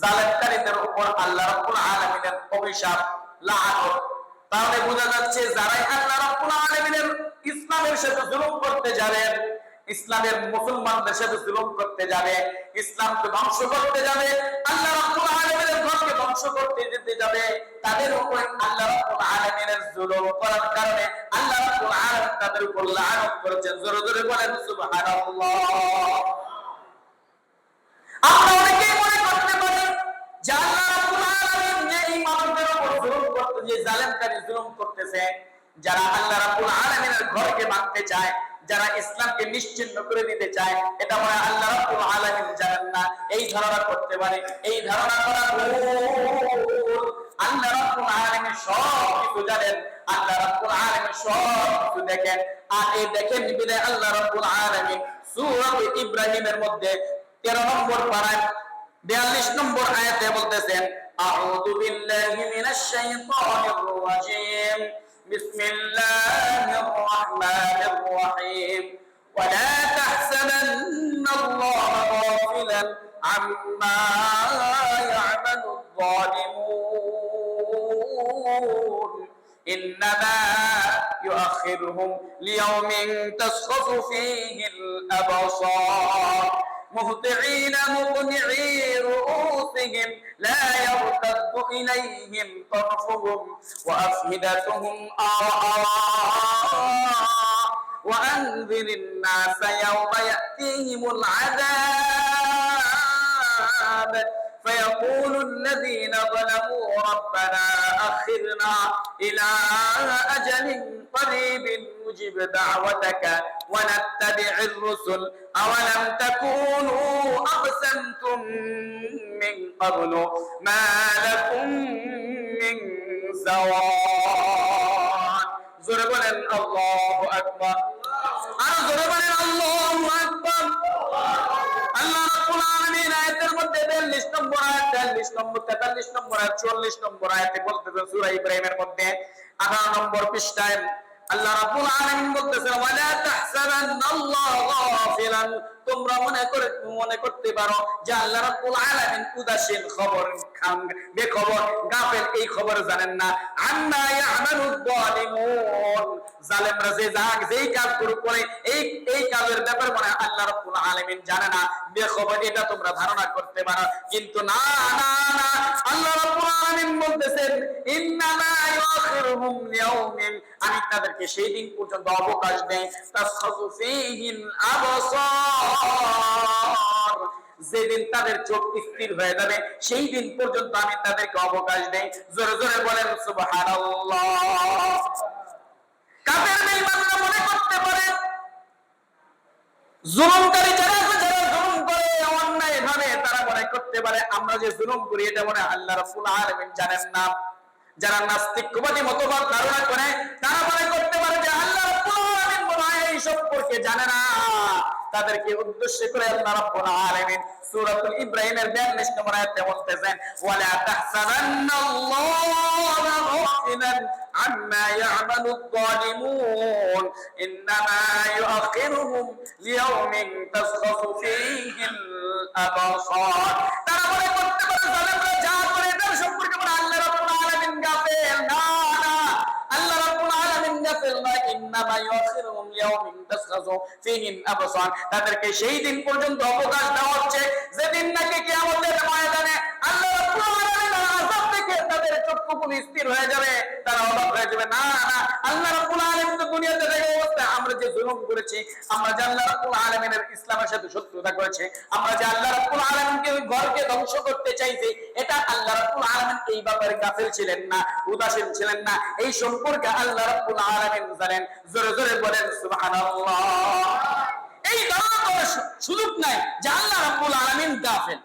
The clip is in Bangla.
জালেমকারীদের উপর আল্লাহ রাব্বুল আলামিনের অভিশাপ লাআনত তাহলে বোঝা যাচ্ছে যারাই আল্লাহ রাব্বুল আলামিনের ইসলামের সাথে জুলুম করতে যাবেন ইসলামের মুসলমানদের সাথে জুলুম করতে যাবে, ইসলামকে ধ্বংস করতে যাবে, আল্লাহ রাব্বুল আলামিনের ঘরকে ধ্বংস করতে যেতে যাবে, তাদের উপরে আল্লাহ রাব্বুল আলামিনের জুলুম করার কারণে আল্লাহ রাব্বুল আলামিন তাদের উপর লানত করেছেন। জোরে জোরে বলেন, সুবহানাল্লাহ। যে জালেমকারী জুলুম করতেছে, যারা আল্লাহ রাব্বুল আলামিনের ঘরকে ভাঙতে চায়, যারা ইসলামকে নিশ্চিন্ন করে দিতে চায়, এটা মনে আল্লাহ রাব্বুল আলামিন জানেন না। এই ধারণা করতে পারে। এই ধারণা করা আল্লাহ রাব্বুল আলামিন সব কিছু জানেন। আল্লাহ রাব্বুল আলামিন সব কিছু দেখেন। আর এই দেখেন বিদায় আল্লাহ রাব্বুল আলামিন সূরা ইব্রাহিমের মধ্যে 13 নম্বর পারায় 42 নম্বর আয়াতে বলতেছেন أعوذ بالله من الشيطان الرجيم. بسم الله الرحمن الرحيم. ولا تحسبن الله غافلا عما يعمل الظالمون. إنما يؤخرهم ليوم تسخص فيه الأبصار. مهطعين مقنعي رؤوسهم لا يرتد إليهم طرفهم وأفئدتهم آراء. وأنذر الناس يوم يأتيهم العذاب. فيقول الذين ظلموا ربنا أخرنا إلى أجل قريب نجب دعوتك. ونتبع الرسل أولم تكونوا أقسمتم من قبل ما لكم من زوال জোরে বলেন আল্লাহু আকবার আর জোরে বলেন আল্লাহু আকবার আল্লাহ রাব্বুল আলামিন আয়াতের মধ্যে 42 নম্বর আয়াত 43 নম্বর 43 নম্বর আয়াত 44 নম্বর আয়াতে বলতেছেন সূরা ইব্রাহিমের মধ্যে 18 নম্বর পৃষ্ঠায় আল্লাহ রাব্বুল আলামিন বলতেছেন, ওয়ালা তাহসাবান্নাল্লাহ গাফিলান। তোমরা মনে করে, মনে করতে পারো যে আল্লাহ রাব্বুল আলামিন উদাসীন খবর খান, বেখবর এই খবর জানেন না। আন্না যালিমুন যে যাক যেই কাজগুলো করে, এই এই কাজের ব্যাপার মানে আল্লাহ রাব্বুল আলামিন জানে না। বেখবর, এটা তোমরা ধারণা করতে পারো। কিন্তু না না না আমি তাদেরকে সেই দিন পর্যন্ত অবকাশ আবসার। যেদিন তাদের চোখ স্থির হয়ে যাবে সেই দিন পর্যন্ত আমি তাদেরকে অবকাশ দেই। জোরে জোরে বলেন মনে করতে পারে? জুলুমকারী যারা যারা জুলুম করে অন্যায় ভাবে তারা মনে করতে পারে, আমরা যে জুলুম করি, এটা মনে আল্লাহ রাব্বুল আলামিন জানেন না। যারা নাস্তিকবাদী মতবাদ ধারণা করে, তারা মনে করতে পারে যে আল্লাহ এই সম্পর্কে জানে না। তাদেরকে উদ্দেশ্য করে আল্লাহ রাব্বুল আলামিন ইব্রাহিমের 42 নম্বর আয়াতে বলতেছেন, ওয়ালা তাহসাবান্নাল্লাহা গাফিলান আম্মা ইয়ামালুদ যালিমুন ইন্নামা ইউআখিরুহুম লিয়াউমিন তাসখাসু ফীহিল আবসার। তারা মনে করতে পারে জালেমরা তাদেরকে সেই দিন পর্যন্ত অবকাশ দেওয়া হচ্ছে। যেদিন নাকি কিয়ামতের ময়দানে আল্লাহ থেকে তাদের চক্ষুগুলো স্থির হয়ে যাবে। তারা অবাক হয়ে যাবে। না আল্লাহ রাব্বুল আলামিন তো দুনিয়াতে দেখে অবস্থা আমরা যে জুলুম করেছি। আমরা যে আল্লাহ রাব্বুল আলামিনের ইসলামের সাথে শত্রুতা করেছি, আমরা যে আল্লাহ রাব্বুল আলামিনকে ওই ঘরকে ধ্বংস করতে চাইছি এটা আল্লাহ রাব্বুল আলামিন এই ব্যাপারে গাফিল ছিলেন না, উদাসীন ছিলেন না। এই সম্পর্কে আল্লাহ রাব্বুল আলামিন জানেন, জোরে জোরে বলেন, সুবহানাল্লাহ। এই ধারণা করার সুযোগ নাই যে আল্লাহ রাব্বুল আলামিন গাফিল।